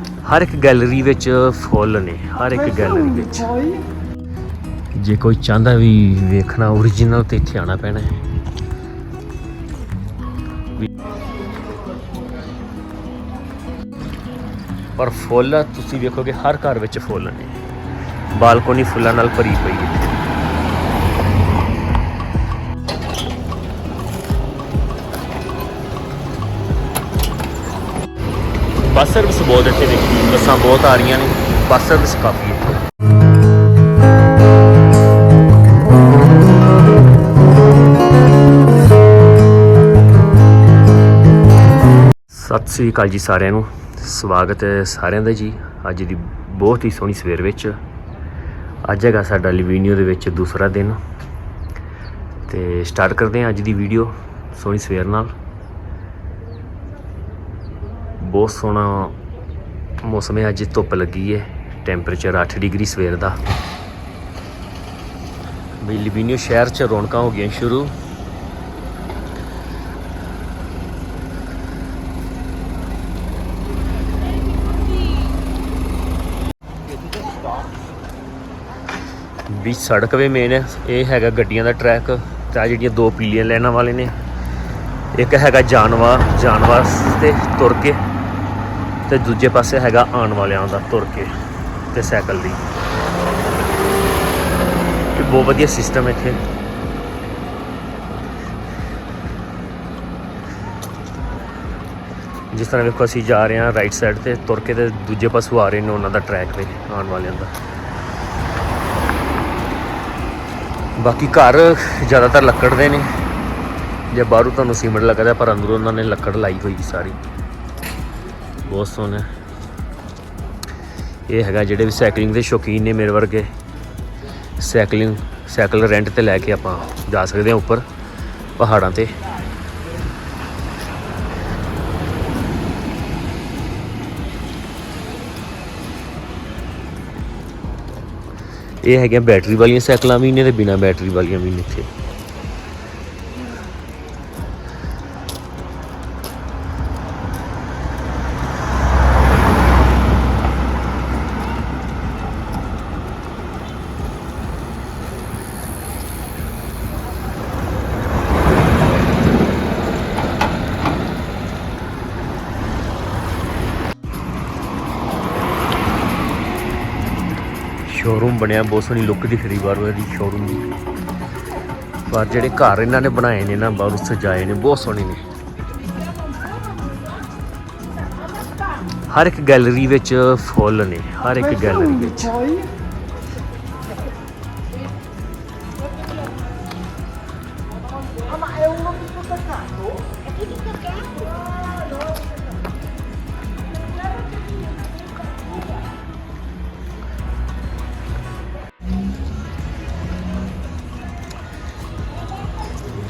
ਹਰ ਇੱਕ ਗੈਲਰੀ ਵਿੱਚ ਫੁੱਲ ਨੇ ਹਰ ਇੱਕ ਗੈਲਰੀ ਵਿੱਚ। ਜੇ। ਕੋਈ ਚਾਹੁੰਦਾ ਵੀ ਵੇਖਣਾ origignal ਤੇ ਇੱਥੇ ਆਣਾ ਪੈਣਾ ਹੈ। ਪਰ ਫੁੱਲ ਤੁਸੀਂ ਵੇਖੋਗੇ ਹਰ ਘਰ ਵਿੱਚ ਫੁੱਲ ਨੇ। ਬਾਲਕੋਨੀ ਫੁੱਲਾਂ ਨਾਲ ਭਰੀ ਪਈ ਹੈ। ਬੱਸ ਸਰਵਿਸ ਬਹੁਤ ਇੱਥੇ ਦੇਖੀ, ਬੱਸਾਂ ਬਹੁਤ ਆ ਰਹੀਆਂ ਨੇ, ਬੱਸ ਸਰਵਿਸ ਕਾਫੀ ਹੈ। ਸਤਿ ਸ੍ਰੀ ਅਕਾਲ ਜੀ ਸਾਰਿਆਂ ਨੂੰ, ਸਵਾਗਤ ਹੈ ਸਾਰਿਆਂ ਦਾ ਜੀ, ਅੱਜ ਦੀ ਬਹੁਤ ਹੀ ਸੋਹਣੀ ਸਵੇਰ ਵਿੱਚ। ਅੱਜ ਹੈਗਾ ਸਾਡਾ ਲਿਵੀਨੀਓ ਦੇ ਵਿੱਚ ਦੂਸਰਾ ਦਿਨ। ਤੇ ਸਟਾਰਟ ਕਰਦੇ ਹਾਂ ਅੱਜ ਦੀ ਵੀਡੀਓ ਸੋਹਣੀ ਸਵੇਰ ਨਾਲ। ਬਹੁਤ ਸੋਹਣਾ ਮੌਸਮ ਹੈ, ਅੱਜ ਧੁੱਪ ਲੱਗੀ ਹੈ ਟੈਂਪਰੇਚਰ 8 ਡਿਗਰੀ ਸਵੇਰ ਦਾ। ਵੀ ਲਿਵੀਨੀਓ ਸ਼ਹਿਰ 'ਚ ਰੌਣਕਾਂ ਹੋ ਗਈਆਂ ਸ਼ੁਰੂ। ਵੀ ਸੜਕ ਵੀ ਮੇਨ ਹੈ, ਇਹ ਹੈਗਾ ਗੱਡੀਆਂ ਦਾ ਟਰੈਕ ਤੇ ਆ ਜਿਹੜੀਆਂ ਦੋ ਪੀਲੀਆਂ ਲਾਈਨਾਂ ਵਾਲੇ ਨੇ, ਇੱਕ ਹੈਗਾ ਜਾਨਵਾ ਜਾਨਵਰ ਤੇ ਤੁਰ ਕੇ। ਤੇ ਦੂਜੇ ਪਾਸੇ ਹੈਗਾ ਆਉਣ ਵਾਲਿਆਂ ਦਾ ਤੁਰ ਕੇ ਤੇ ਸਾਈਕਲ ਦੀ। ਇਹ ਬਹੁਤ ਵਧੀਆ ਸਿਸਟਮ ਇੱਥੇ। ਜਿਸ ਤਰ੍ਹਾਂ ਵੇਖੋ, ਅਸੀਂ ਜਾ ਰਹੇ ਹਾਂ ਰਾਈਟ ਸਾਈਡ ਤੇ, ਤੁਰ ਕੇ ਤੇ ਦੂਜੇ ਪਾਸੋਂ ਆ ਰਹੇ ਨੇ ਉਹਨਾਂ ਦਾ ਟਰੈਕ ਤੇ, ਆਉਣ ਵਾਲਿਆਂ ਦਾ। ਬਾਕੀ ਘਰ ਜ਼ਿਆਦਾਤਰ ਲੱਕੜ ਦੇ ਨੇ। ਜੇ ਬਾਹਰੋਂ ਤੁਹਾਨੂੰ ਸੀਮੈਂਟ ਲੱਗਦਾ, ਪਰ ਅੰਦਰੋਂ ਉਹਨਾਂ ਨੇ ਲੱਕੜ ਲਾਈ ਹੋਈ ਸਾਰੀ। ਬਹੁਤ ਸੋਹਣਾ ਇਹ ਹੈਗਾ ਜਿਹੜੇ ਵੀ ਸਾਈਕਲਿੰਗ ਦੇ ਸ਼ੌਕੀਨ ਨੇ ਮੇਰੇ ਵਰਗੇ। ਸਾਈਕਲਿੰਗ ਸਾਈਕਲ ਰੈਂਟ ਤੇ ਲੈ ਕੇ ਆਪਾਂ ਜਾ ਸਕਦੇ ਹਾਂ ਉੱਪਰ, ਪਹਾੜਾਂ ਤੇ। ਇਹ ਹੈਗੀਆਂ ਬੈਟਰੀ ਵਾਲੀਆਂ ਸਾਈਕਲਾਂ ਵੀ ਨੇ ਤੇ ਬਿਨਾ ਬੈਟਰੀ ਵਾਲੀਆਂ ਵੀ ਨੇ ਇੱਥੇ। ਬਣਿਆ, ਬਹੁਤ ਸੋਹਣੀ ਲੁੱਕ ਦਿਖ ਰਹੀ ਬਾਹਰੋਂ ਇਹਦੀ ਸ਼ੋਰੂਮ ਦੀ। ਪਰ ਜਿਹੜੇ ਘਰ ਇਹਨਾਂ ਨੇ ਬਣਾਏ ਨੇ ਨਾ, ਬਾਹਰੋਂ ਸਜਾਏ ਨੇ, ਬਹੁਤ ਸੋਹਣੇ ਨੇ। ਹਰ ਇੱਕ ਗੈਲਰੀ ਵਿੱਚ ਫੁੱਲ ਨੇ, ਹਰ ਇੱਕ ਗੈਲਰੀ ਵਿੱਚ।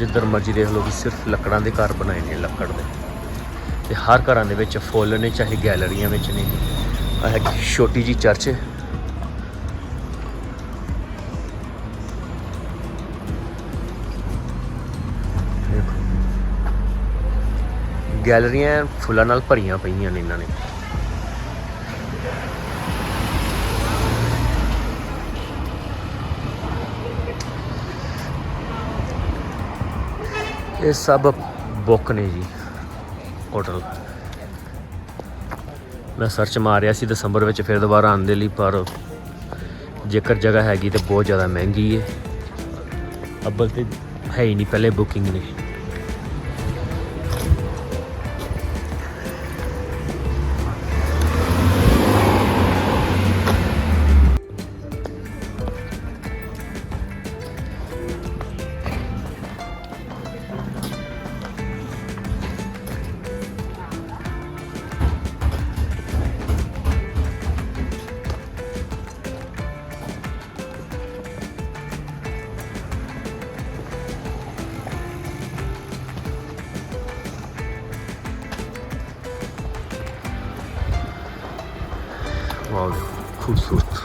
ਜਿੱਧਰ ਮਰਜ਼ੀ ਦੇਖ ਲਓ ਕਿ ਸਿਰਫ ਲੱਕੜਾਂ ਦੇ ਘਰ ਬਣਾਏ ਨੇ ਲੱਕੜ ਦੇ। ਤੇ ਹਰ ਘਰਾਂ ਦੇ ਵਿੱਚ ਫੁੱਲ ਨੇ, ਚਾਹੇ ਗੈਲਰੀਆਂ ਵਿੱਚ ਨੇ। ਆਹ ਛੋਟੀ ਜੀ ਚਰਚ। ਹੈ। ਗੈਲਰੀਆਂ ਫੁੱਲਾਂ ਨਾਲ ਭਰੀਆਂ ਪਈਆਂ ਨੇ ਇਹਨਾਂ ਨੇ। ਇਹ ਸਭ ਬੁੱਕ ਨੇ ਜੀ ਹੋਟਲ ਮੈਂ ਸਰਚ ਮਾਰਿਆ ਸੀ ਦਸੰਬਰ ਵਿੱਚ, ਫਿਰ ਦੁਬਾਰਾ ਆਉਣ ਦੇ ਲਈ, ਪਰ ਜੇਕਰ ਜਗ੍ਹਾ ਹੈਗੀ ਤੇ ਬਹੁਤ ਜ਼ਿਆਦਾ ਮਹਿੰਗੀ ਹੈ। ਅੱਬਲ ਤੇ ਹੈ ਹੀ ਨਹੀਂ, ਪਹਿਲੇ ਬੁਕਿੰਗ ਨੇ। ਵਾਓ ਖੂਬਸੂਰਤ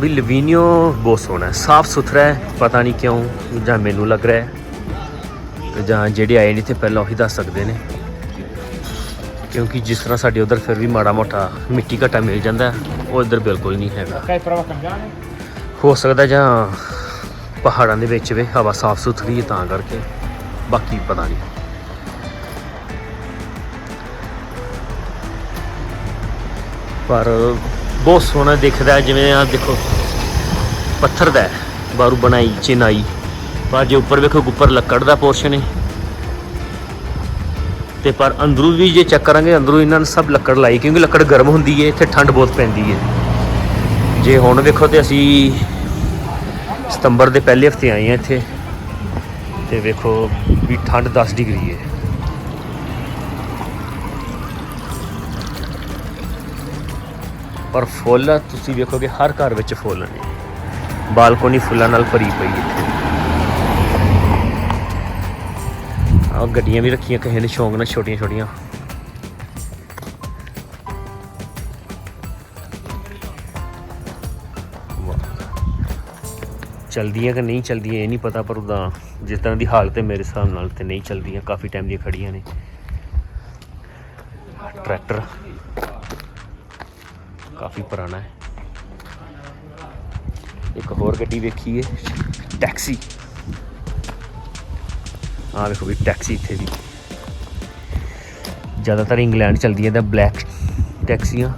ਵੀ ਲਵੀਨੀਓ ਬਹੁਤ ਸੋਹਣਾ ਹੈ। ਸਾਫ਼ ਸੁਥਰਾ ਹੈ ਪਤਾ ਨਹੀਂ ਕਿਉਂ ਜਾਂ ਮੈਨੂੰ ਲੱਗ ਰਿਹਾ ਹੈ ਤੇ ਜਾਂ ਜਿਹੜੇ ਆਏ ਨਹੀਂ ਤੇ ਪਹਿਲਾਂ ਉਹੀ ਦੱਸ ਸਕਦੇ ਨੇ। ਕਿਉਂਕਿ ਜਿਸ ਤਰ੍ਹਾਂ ਸਾਡੇ ਉਧਰ ਫਿਰ ਵੀ ਮਾੜਾ ਮੋਟਾ ਮਿੱਟੀ ਘਟਾ ਮਿਲ ਜਾਂਦਾ ਉਹ ਇੱਧਰ ਬਿਲਕੁਲ ਨਹੀਂ ਹੈਗਾ. ਹੋ ਸਕਦਾ ਜਾਂ ਪਹਾੜਾਂ ਦੇ ਵਿੱਚ ਵੀ ਹਵਾ ਸਾਫ਼ ਸੁਥਰੀ ਹੈ ਤਾਂ ਕਰਕੇ। ਬਾਕੀ ਪਤਾ ਨਹੀਂ। ਪਰ ਬਹੁਤ ਸੋਹਣਾ ਦਿਖਦਾ ਜਿਵੇਂ ਆ ਦੇਖੋ ਪੱਥਰ ਦਾ ਹੈ, ਬਣਾਈ ਚਿਨਾਈ। ਪਰ ਜੇ ਉੱਪਰ ਵੇਖੋ ਉੱਪਰ ਲੱਕੜ ਦਾ ਪੋਰਸ਼ਨ ਹੈ। ਤੇ ਪਰ ਅੰਦਰੋਂ ਵੀ ਜੇ ਚੈੱਕ ਕਰਾਂਗੇ ਅੰਦਰੋਂ ਇਹਨਾਂ ਨੇ ਸਭ ਲੱਕੜ ਲਾਈ ਕਿਉਂਕਿ ਲੱਕੜ ਗਰਮ ਹੁੰਦੀ ਹੈ ਇੱਥੇ ਠੰਡ ਬਹੁਤ ਪੈਂਦੀ ਹੈ। ਜੇ ਹੁਣ ਵੇਖੋ ਤੇ ਅਸੀਂ ਸਤੰਬਰ ਦੇ ਪਹਿਲੇ ਹਫ਼ਤੇ ਆਏ ਆ ਇੱਥੇ। ਤੇ ਵੇਖੋ ਵੀ ਠੰਡ 10 ਡਿਗਰੀ ਹੈ। ਪਰ ਫੁੱਲ ਤੁਸੀਂ ਵੇਖੋਗੇ ਹਰ ਘਰ ਵਿੱਚ ਫੁੱਲ ਨੇ। ਬਾਲਕੋਨੀ ਫੁੱਲਾਂ ਨਾਲ ਭਰੀ ਪਈ ਹੈ ਆ ਗੱਡੀਆਂ ਵੀ ਰੱਖੀਆਂ ਕਿਸੇ ਨੇ, ਸ਼ੌਂਕ ਨਾਲ ਛੋਟੀਆਂ ਛੋਟੀਆਂ ਚਲਦੀਆਂ ਕਿ ਨਹੀਂ ਚਲਦੀਆਂ ਇਹ ਨਹੀਂ ਪਤਾ, ਪਰ ਉਦਾਂ ਜਿਸ ਤਰ੍ਹਾਂ ਦੀ ਹਾਲਤ ਹੈ ਮੇਰੇ ਹਿਸਾਬ ਨਾਲ ਤੇ ਨਹੀਂ ਚਲਦੀਆਂ ਕਾਫੀ ਟਾਈਮ ਦੀਆਂ ਖੜੀਆਂ ਨੇ। ਟਰੈਕਟਰ ਕਾਫੀ ਪੁਰਾਣਾ ਹੈ। ਇੱਕ ਹੋਰ ਗੱਡੀ ਵੇਖੀ ਹੈ ਟੈਕਸੀ ਆ ਵੇਖੋ ਵੀ ਟੈਕਸੀ ਇੱਥੇ ਵੀ। ਜ਼ਿਆਦਾਤਰ ਇੰਗਲੈਂਡ ਚਲਦੀਆਂ ਤਾਂ ਬਲੈਕ ਟੈਕਸੀਆਂ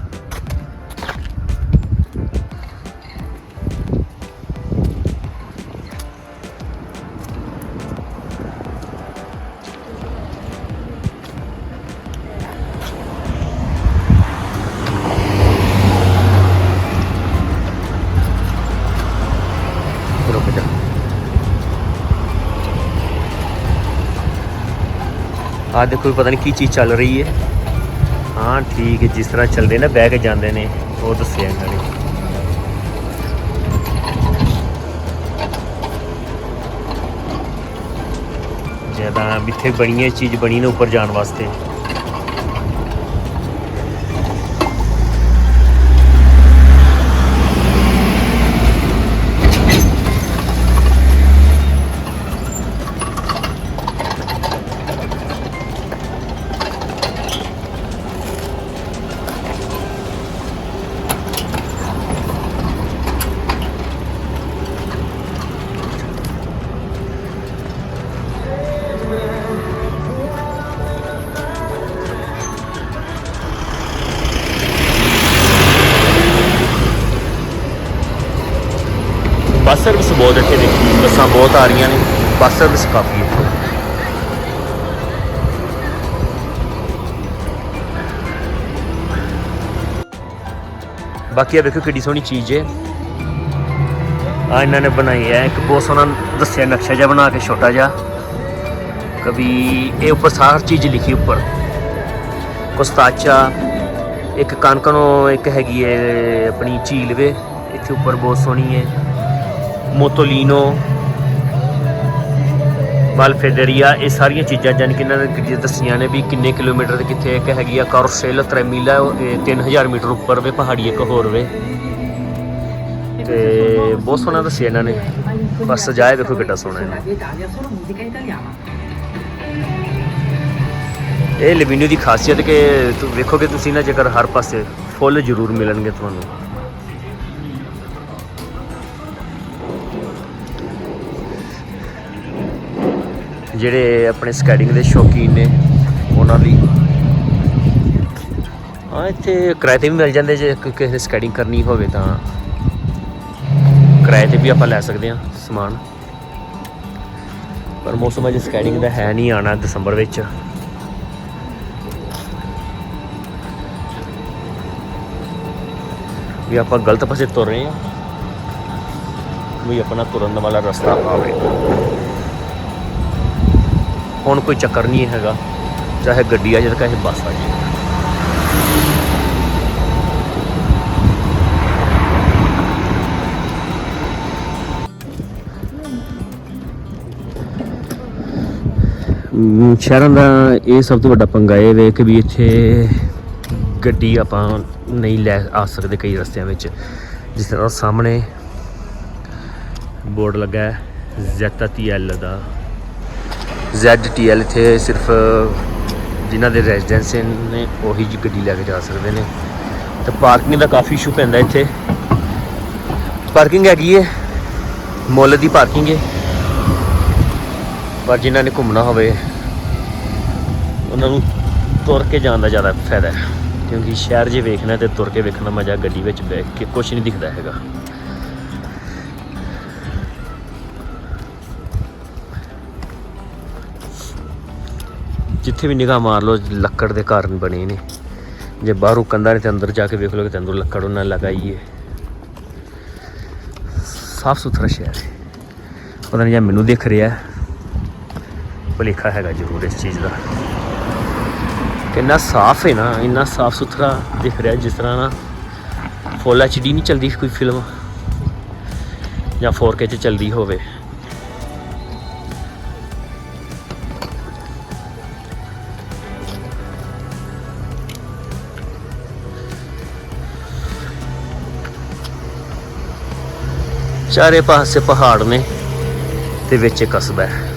ਆ ਦੇਖੋ ਪਤਾ ਨਹੀਂ ਕੀ ਚੀਜ਼ ਚੱਲ ਰਹੀ ਹੈ। ਹਾਂ, ਠੀਕ ਹੈ, ਜਿਸ ਤਰ੍ਹਾਂ ਚੱਲਦੇ ਨੇ, ਬਹਿ ਕੇ ਜਾਂਦੇ ਨੇ, ਉਹ ਦੱਸਿਆ ਇਹਨਾਂ ਨੇ। ਜ਼ਿਆਦਾ ਇੱਥੇ ਬਣੀ ਹੈ ਚੀਜ਼ ਬਣੀ ਨੇ ਉੱਪਰ ਜਾਣ ਵਾਸਤੇ। ਬਹੁਤ ਇੱਥੇ ਦੇਖੀ ਬੱਸਾਂ ਬਹੁਤ ਆ ਰਹੀਆਂ ਨੇ, ਬੱਸ ਸਰਵਿਸ ਕਾਫੀ ਹੈ। ਬਾਕੀ ਆ ਵੇਖੋ ਕਿੱਡੀ ਸੋਹਣੀ ਚੀਜ਼ ਹੈ। ਆ ਇਹਨਾਂ ਨੇ ਬਣਾਈ ਹੈ, ਇੱਕ ਬਹੁਤ ਸੋਹਣਾ ਦੱਸਿਆ, ਨਕਸ਼ਾ ਜਿਹਾ ਬਣਾ ਕੇ, ਛੋਟਾ ਜਿਹਾ। ਕभी ਇਹ ਉੱਪਰ ਸਾਰੀ ਚੀਜ਼ ਲਿਖੀ ਉੱਪਰ। ਕੋਸਤਾਚਾ, ਇੱਕ ਕਾਨਕਨੋ ਇੱਕ ਹੈਗੀ ਹੈ, ਆਪਣੀ ਝੀਲ ਵੇ, ਇੱਥੇ ਉੱਪਰ ਬਹੁਤ ਸੋਹਣੀ ਹੈ। ਮੋਤੋਲੀਨੋ ਮਾਲਫੇਡਰੀਆ ਇਹ ਸਾਰੀਆਂ ਚੀਜ਼ਾਂ ਜਾਨ ਕਿ ਇਹਨਾਂ ਨੇ ਦੱਸੀਆਂ ਨੇ ਵੀ ਕਿੰਨੇ ਕਿਲੋਮੀਟਰ ਤੇ ਕਿੱਥੇ ਇੱਕ ਹੈਗੀ ਆ ਕਾਰੋਸੇਲ ਟ੍ਰੈਮੀਲਾ ਇਹ 3000 ਮੀਟਰ ਉੱਪਰ ਵੇ, ਪਹਾੜੀ ਇੱਕ ਹੋਰ ਵੇ। ਤੇ ਬਹੁਤ ਸੋਹਣਾ ਦੱਸਿਆ ਇਹਨਾਂ ਨੇ। ਬਸ ਸਜਾਇਆ ਦੇਖੋ ਕਿੱਡਾ ਸੋਹਣਾ ਹੈ ਇਹ ਲਵੀਨੋ ਦੀ ਖਾਸੀਅਤ ਕਿ ਵੇਖੋਗੇ ਤੁਸੀਂ ਨਾ, ਜੇਕਰ ਹਰ ਪਾਸੇ ਫੁੱਲ ਜ਼ਰੂਰ ਮਿਲਣਗੇ ਤੁਹਾਨੂੰ। ਜਿਹੜੇ ਆਪਣੇ ਸਕੈਟਿੰਗ ਦੇ ਸ਼ੌਕੀਨ ਨੇ, ਉਹਨਾਂ ਲਈ। ਹਾਂ, ਇੱਥੇ ਕਿਰਾਏ ਤੇ ਵੀ ਮਿਲ ਜਾਂਦੇ ਜੇ ਕਿਸੇ ਨੇ ਸਕੈਟਿੰਗ ਕਰਨੀ ਹੋਵੇ ਤਾਂ। ਕਿਰਾਏ ਤੇ ਵੀ ਆਪਾਂ ਲੈ ਸਕਦੇ ਹਾਂ ਸਮਾਨ। ਪਰ ਮੌਸਮ ਅਜੇ ਸਕੈਟਿੰਗ ਦਾ ਹੈ ਨਹੀਂ ਆਣਾ ਦਸੰਬਰ ਵਿੱਚ। ਵੀ ਆਪਾਂ ਗਲਤ ਪਾਸੇ ਤੁਰ ਰਹੇ ਹਾਂ। ਵੀ ਆਪਣਾ ਤੁਰਨ ਵਾਲਾ ਰਸਤਾ ਆਵੇ। ਹੁਣ ਕੋਈ ਚੱਕਰ ਨਹੀਂ ਹੈਗਾ। ਚਾਹੇ ਗੱਡੀ ਆ ਜਾਵੇ, ਚਾਹੇ ਬੱਸ ਆ ਜਾਵੇ। ਸ਼ਹਿਰਾਂ ਦਾ ਇਹ ਸਭ ਤੋਂ ਵੱਡਾ ਪੰਗਾ ਇਹ ਵੇ ਕਿ ਵੀ ਇੱਥੇ ਗੱਡੀ ਆਪਾਂ ਨਹੀਂ ਲੈ ਆ ਸਕਦੇ ਕਈ ਰਸਤਿਆਂ ਵਿੱਚ। ਜਿਸ ਤਰ੍ਹਾਂ ਸਾਹਮਣੇ ਬੋਰਡ ਲੱਗਾ ਹੈ ZTL ਦਾ। ZTL ਇੱਥੇ ਸਿਰਫ, ਜਿਨ੍ਹਾਂ ਦੇ ਰੈਜ਼ੀਡੈਂਸ ਨੇ, ਉਹੀ ਜੀ ਗੱਡੀ ਲੈ ਕੇ ਜਾ ਸਕਦੇ ਨੇ। ਤੇ ਪਾਰਕਿੰਗ ਦਾ ਕਾਫੀ ਇਸ਼ੂ ਪੈਂਦਾ ਇੱਥੇ। ਪਾਰਕਿੰਗ ਹੈਗੀ ਹੈ ਮੁੱਲ ਦੀ ਪਾਰਕਿੰਗ ਹੈ ਪਰ ਜਿਨ੍ਹਾਂ ਨੇ ਘੁੰਮਣਾ ਹੋਵੇ, ਉਹਨਾਂ ਨੂੰ ਤੁਰ ਕੇ ਜਾਣ ਦਾ ਜ਼ਿਆਦਾ ਫਾਇਦਾ ਹੈ। ਕਿਉਂਕਿ ਸ਼ਹਿਰ ਜੇ ਵੇਖਣਾ ਤੇ ਤੁਰ ਕੇ ਵੇਖਣ ਦਾ ਮਜ਼ਾ ਗੱਡੀ ਵਿੱਚ ਬੈਠ ਕੇ ਕੁਝ ਨਹੀਂ ਦਿਖਦਾ ਹੈਗਾ। ਜਿੱਥੇ ਵੀ ਨਿਗਾਹ ਮਾਰ ਲਓ, ਲੱਕੜ ਦੇ ਕਾਰਨ ਬਣੇ ਨੇ। ਜੇ ਬਾਹਰੋਂ ਕੰਧਾਂ ਨੇ ਤੇ ਅੰਦਰ ਜਾ ਕੇ ਵੇਖ ਲਓ ਕਿ ਅੰਦਰ ਲੱਕੜ ਉਹਨਾਂ ਲਗਾਈ ਹੈ। ਸਾਫ਼ ਸੁਥਰਾ ਸ਼ਹਿਰ ਹੈ। ਪਤਾ ਨਹੀਂ ਜਾਂ ਮੈਨੂੰ ਦਿਖ ਰਿਹਾ ਭੁਲੇਖਾ ਹੈਗਾ ਜ਼ਰੂਰ ਇਸ ਚੀਜ਼ ਦਾ। ਕਿੰਨਾ ਸਾਫ਼ ਹੈ ਨਾ, ਇੰਨਾ ਸਾਫ਼ ਸੁਥਰਾ ਦਿਖ ਰਿਹਾ ਜਿਸ ਤਰ੍ਹਾਂ ਨਾ ਫੁੱਲ ਐਚਡੀ ਨਹੀਂ ਚਲਦੀ ਕੋਈ ਫਿਲਮ ਜਾਂ 4K ਚ ਚਲਦੀ ਹੋਵੇ। ਚਾਰੇ ਪਾਸੇ ਪਹਾੜ ਨੇ ਤੇ ਵਿੱਚ ਕਸਬਾ ਹੈ।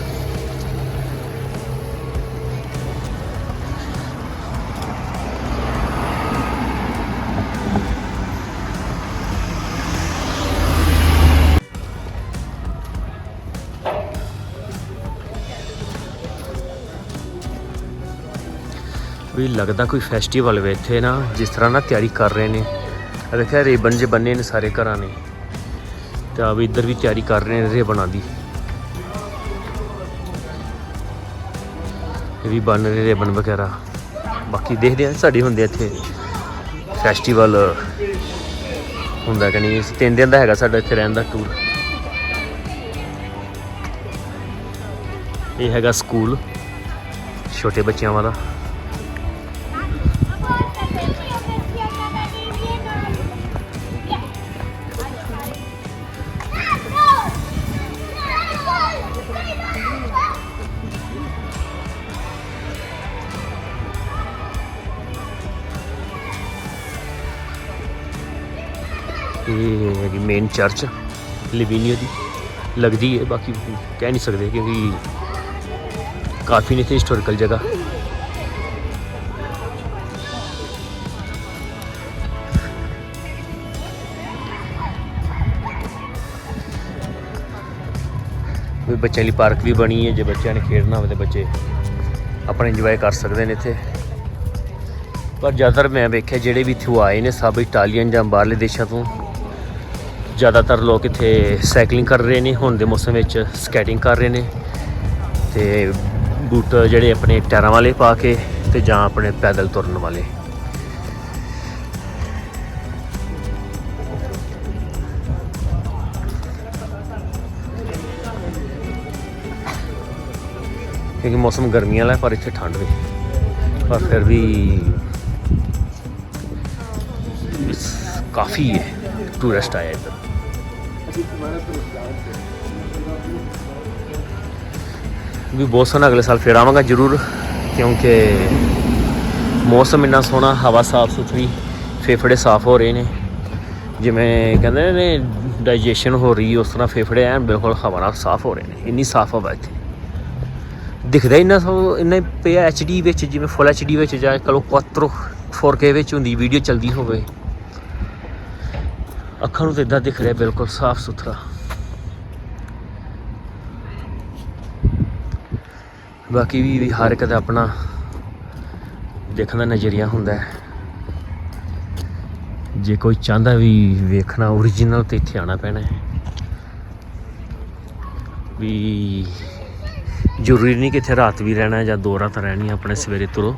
ਵੀ ਲੱਗਦਾ ਕੋਈ ਫੈਸਟੀਵਲ ਵੇ ਇੱਥੇ ਨਾ, ਜਿਸ ਤਰ੍ਹਾਂ ਨਾ ਤਿਆਰੀ ਕਰ ਰਹੇ ਨੇ। ਆਹ ਦੇਖਿਆ ਜੇ ਬੰਨੇ ਨੇ ਸਾਰੇ ਘਰਾਂ ਨੇ। ਤੇ ਆ ਵੀ ਇੱਧਰ ਵੀ ਤਿਆਰੀ ਕਰ ਰਹੇ ਨੇ ਰੇਬਨਾਂ ਦੀ। ਇਹ ਵੀ ਬਣ ਰਹੇ ਰੇਬਨ ਵਗੈਰਾ। ਬਾਕੀ ਦੇਖਦੇ ਆ ਸਾਡੇ ਹੁੰਦੇ ਇੱਥੇ ਫੈਸਟੀਵਲ ਹੁੰਦਾ ਕਿ ਨਹੀਂ? ਤਿੰਨ ਦਿਨ ਦਾ ਹੈਗਾ ਸਾਡਾ ਇੱਥੇ ਰਹਿਣ ਦਾ ਟੂਰ ਇਹ ਹੈਗਾ ਸਕੂਲ ਛੋਟੇ ਬੱਚਿਆਂ ਵਾਲਾ। ਇਹ ਹੈਗੀ ਮੇਨ ਚਰਚ ਲਿਵੀਨੀਆ ਦੀ। ਲੱਗਦੀ ਹੈ, ਬਾਕੀ ਕਹਿ ਨਹੀਂ ਸਕਦੇ ਕਿਉਂਕਿ ਕਾਫੀ ਨੇ ਤੇ ਹਿਸਟੋਰੀਕਲ ਜਗ੍ਹਾ। ਵੀ ਬੱਚਿਆਂ ਲਈ ਪਾਰਕ ਵੀ ਬਣੀ ਹੈ, ਜੇ ਬੱਚਿਆਂ ਨੇ ਖੇਡਣਾ ਹੋਵੇ ਤੇ ਬੱਚੇ ਆਪਣਾ ਇੰਜੋਏ ਕਰ ਸਕਦੇ ਨੇ ਇੱਥੇ। ਪਰ ਜ਼ਿਆਦਾਤਰ ਮੈਂ ਵੇਖਿਆ, ਜਿਹੜੇ ਵੀ ਇੱਥੇ ਆਏ ਨੇ, ਸਭ ਇਟਾਲੀਅਨ ਜਾਂ ਬਾਹਰਲੇ ਦੇਸ਼ਾਂ ਤੋਂ। ਜ਼ਿਆਦਾਤਰ ਲੋਕ ਇੱਥੇ ਸਾਈਕਲਿੰਗ ਕਰ ਰਹੇ ਨੇ, ਹੁਣ ਦੇ ਮੌਸਮ ਵਿੱਚ ਸਕੇਟਿੰਗ ਕਰ ਰਹੇ ਨੇ ਤੇ ਬੂਟ ਜਿਹੜੇ ਆਪਣੇ ਟਾਇਰਾਂ ਵਾਲੇ ਪਾ ਕੇ ਤੇ ਜਾਂ ਆਪਣੇ ਪੈਦਲ ਤੁਰਨ ਵਾਲੇ। ਕਿਉਂਕਿ ਮੌਸਮ ਗਰਮੀਆਂ ਵਾਲਾ ਪਰ ਇੱਥੇ ਠੰਡ ਵੀ। ਪਰ ਫਿਰ ਵੀ ਕਾਫੀ ਹੈ ਟੂਰਿਸਟ ਆਇਆ ਇੱਧਰ। ਵੀ ਬਹੁਤ ਸੋਹਣਾ ਅਗਲੇ ਸਾਲ ਫੇਰ ਆਵਾਂਗਾ ਜ਼ਰੂਰ, ਕਿਉਂਕਿ ਮੌਸਮ ਇੰਨਾ ਸੋਹਣਾ, ਹਵਾ ਸਾਫ਼ ਸੁਥਰੀ, ਫੇਫੜੇ ਸਾਫ਼ ਹੋ ਰਹੇ ਨੇ। ਜਿਵੇਂ ਕਹਿੰਦੇ ਨੇ ਡਾਈਜੈਸ਼ਨ ਹੋ ਰਹੀ, ਉਸ ਤਰ੍ਹਾਂ ਫੇਫੜੇ ਐਨ, ਬਿਲਕੁਲ ਹਵਾ ਨਾਲ ਸਾਫ਼ ਹੋ ਰਹੇ ਨੇ, ਇੰਨੀ ਸਾਫ਼ ਹਵਾ ਇੱਥੇ। ਦਿਖਦਾ ਇੰਨਾ ਸੋ, ਇੰਨਾ ਪਿਆ ਐਚਡੀ ਵਿੱਚ, ਜਿਵੇਂ ਫੁੱਲ ਐਚਡੀ ਵਿੱਚ ਜਾਂ ਕਲੋ 4 4K ਵਿੱਚ ਹੁੰਦੀ ਵੀਡੀਓ ਚਲਦੀ ਹੋਵੇ। ਅੱਖਾਂ ਨੂੰ ਤਾਂ ਇਦਾਂ ਦਿਖ ਰਿਹਾ ਬਿਲਕੁਲ ਸਾਫ਼ ਸੁਥਰਾ। ਬਾਕੀ ਵੀ ਹਰ ਇੱਕ ਦਾ ਆਪਣਾ ਦੇਖਣ ਦਾ ਨਜ਼ਰੀਆ ਹੁੰਦਾ ਹੈ। ਜੇ ਕੋਈ ਚਾਹੁੰਦਾ ਵੀ ਵੇਖਣਾ ਓਰੀਜਨਲ ਤੇ ਇੱਥੇ ਆਣਾ ਪੈਣਾ ਹੈ। ਵੀ ਜ਼ਰੂਰੀ ਨਹੀਂ ਕਿ ਇੱਥੇ ਰਾਤ ਵੀ ਰਹਿਣਾ ਜਾਂ ਦੋ ਰਾਤ ਰਹਿਣੀ, ਆਪਣੇ ਸਵੇਰੇ ਤੁਰੋ।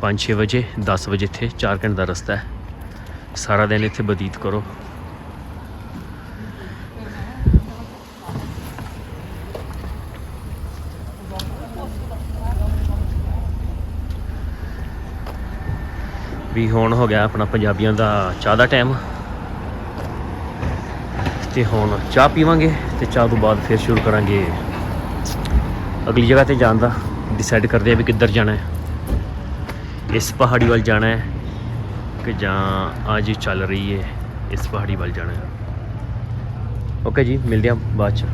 5-6 ਵਜੇ 10 ਵਜੇ ਇੱਥੇ 4 ਘੰਟੇ ਦਾ ਰਸਤਾ ਹੈ। ਸਾਰਾ ਦਿਨ ਇੱਥੇ ਬਤੀਤ ਕਰੋ। ਵੀ ਹੁਣ ਹੋ ਗਿਆ ਆਪਣਾ ਪੰਜਾਬੀਆਂ ਦਾ ਚਾਹ ਦਾ ਟਾਈਮ ਤੇ ਹੁਣ ਚਾਹ ਪੀਵਾਂਗੇ ਤੇ ਚਾਹ ਤੋਂ ਬਾਅਦ ਫਿਰ ਸ਼ੁਰੂ ਕਰਾਂਗੇ। ਅਗਲੀ ਜਗ੍ਹਾ ਤੇ ਜਾਣ ਦਾ। ਡਿਸਾਈਡ ਕਰਦੇ ਆ ਵੀ ਕਿੱਧਰ ਜਾਣਾ ਹੈ। ਇਸ ਪਹਾੜੀ ਵੱਲ ਜਾਣਾ ਹੈ। ਕਿ ਜਾਂ ਅੱਜ ਹੀ ਚੱਲ ਰਹੀ ਹੈ ਇਸ ਪਹਾੜੀ ਵੱਲ ਜਾਣਾ। ਓਕੇ ਜੀ, ਮਿਲਦੇ ਹਾਂ ਬਾਅਦ ਚ।